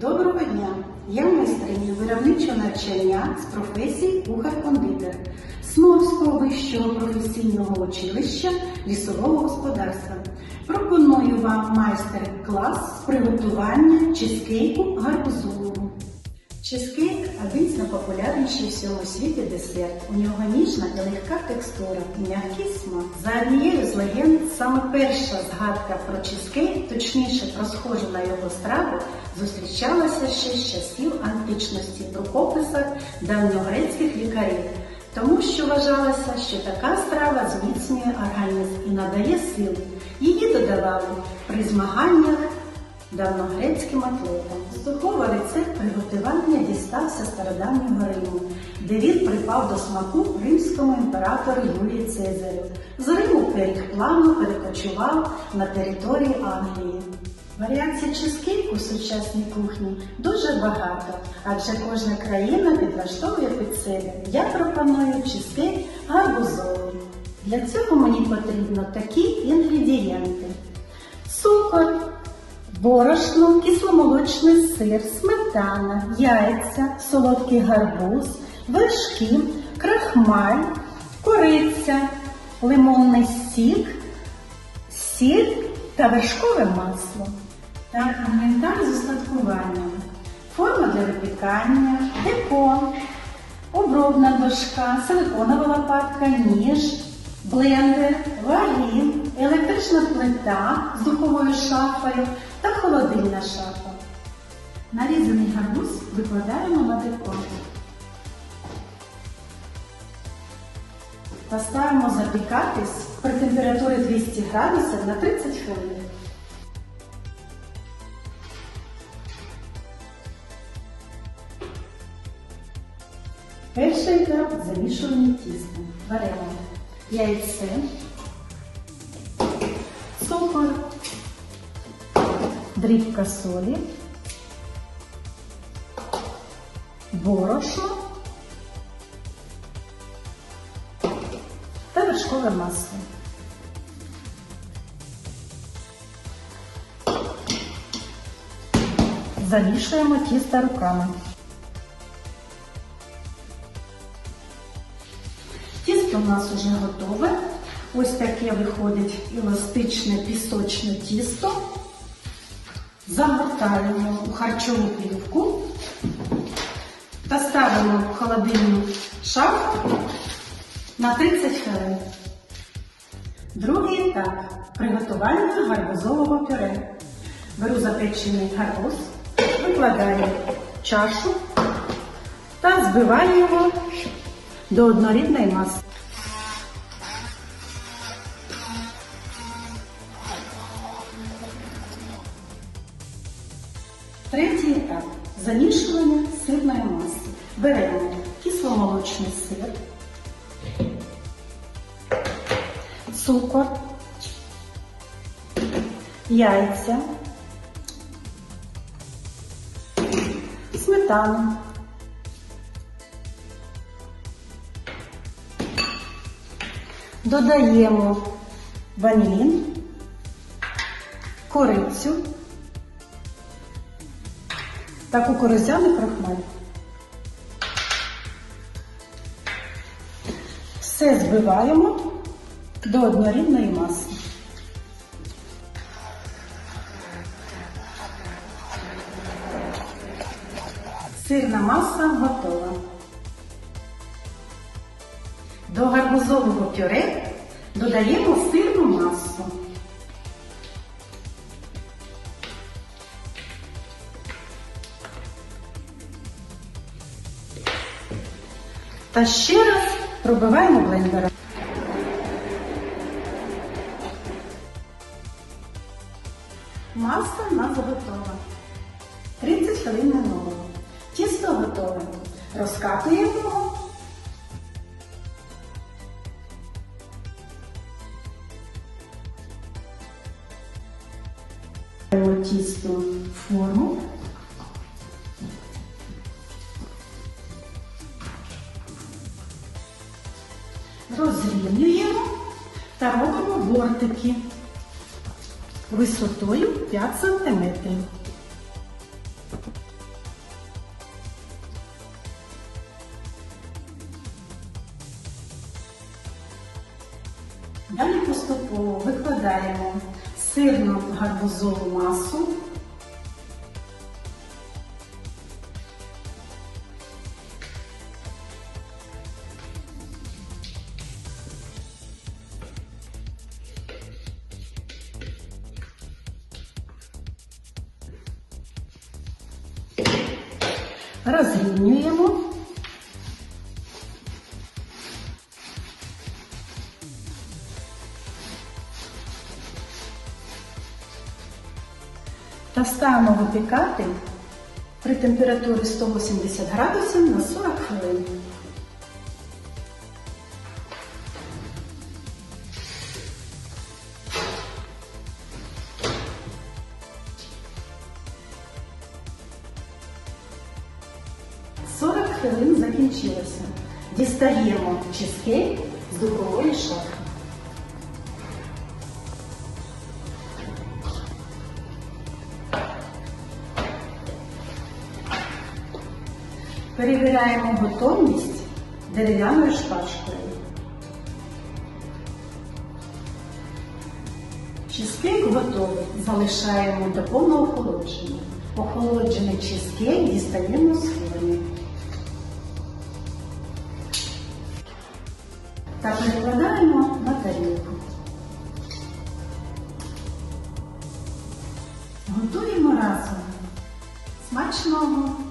Доброго дня! Я майстриня виробничого навчання з професії кухар-кондитер Смовського вищого професійного училища лісового господарства. Пропоную вам майстер-клас з приготування чизкейку гарбузового. Чизкейк – один з найпопулярніших в всьому світі десерт. У нього ніжна і легка текстура, м'який смак. За однією з легенд, саме перша згадка про чизкейк, точніше про схожу на його страву, зустрічалася ще з часів античності в рукописах давньогрецьких лікарів, тому що вважалося, що така страва зміцнює організм і надає сил. Її додавали при змаганнях давногрецьким атлетам. Здухова рецепт приготування дістався стародавнього Риму, де він припав до смаку римському імператору Юлії Цезарю. З Риму пиріг плавно перекочував на території Англії. Варіацій чизкейку в сучасній кухні дуже багато, адже кожна країна підлаштовує під себе. Я пропоную чизкейк гарбузовий. Для цього мені потрібно такі інгредієнти: цукор, борошно, кисломолочний сир, сметана, яйця, солодкий гарбуз, вершки, крахмаль, кориця, лимонний сік, сіль та вершкове масло. Так, інвентар з устаткуванням. Форма для випікання, деко, обробна дошка, силиконова лопатка, ніж, блендер, ваги, електрична плита з духовою шафою та холодильна шафа. Нарізаний гарбуз викладаємо на деко. Поставимо запікатись при температурі 200 градусів на 30 хвилин. Перший етап замішування тіста. Беремо яйце, дрібка солі, борошно та вершкове масло. Замішуємо тісто руками. Тісто у нас вже готове. Ось таке виходить еластичне пісочне тісто. Загортаємо у харчову плівку та ставимо в холодильну шафу на 30 хвилин. Другий етап приготування гарбузового пюре. Беру запечений гарбуз, викладаю чашу та збиваю його до однорідної маси. Замішування сирної маси. Беремо кисломолочний сир, цукор, яйця, сметану. Додаємо ванілін, корицю та кукурудзяний крахмаль. Все збиваємо до однорідної маси. Сирна маса готова. До гарбузового пюре додаємо сирну масу. Та ще раз пробиваємо блендером. Маса у нас готова. 30 хвилин минуло. Тісто готове. Розкатуємо його. Тісто в форму. розрівнюємо та робимо бортики висотою 5 см. Далі поступово викладаємо сирну гарбузову масу. Розрівнюємо. Та ставимо випікати при температурі 180 градусів на 40 хвилин. Хвилин закінчилося. Дістаємо чизкейк з духової шафи. Перевіряємо готовність дерев'яною шпажкою. Чизкейк готовий. Залишаємо до повного охолодження. Охолоджений чизкейк дістаємо з форми. Та перекладаємо на тарілку. Готуємо разом. Смачного!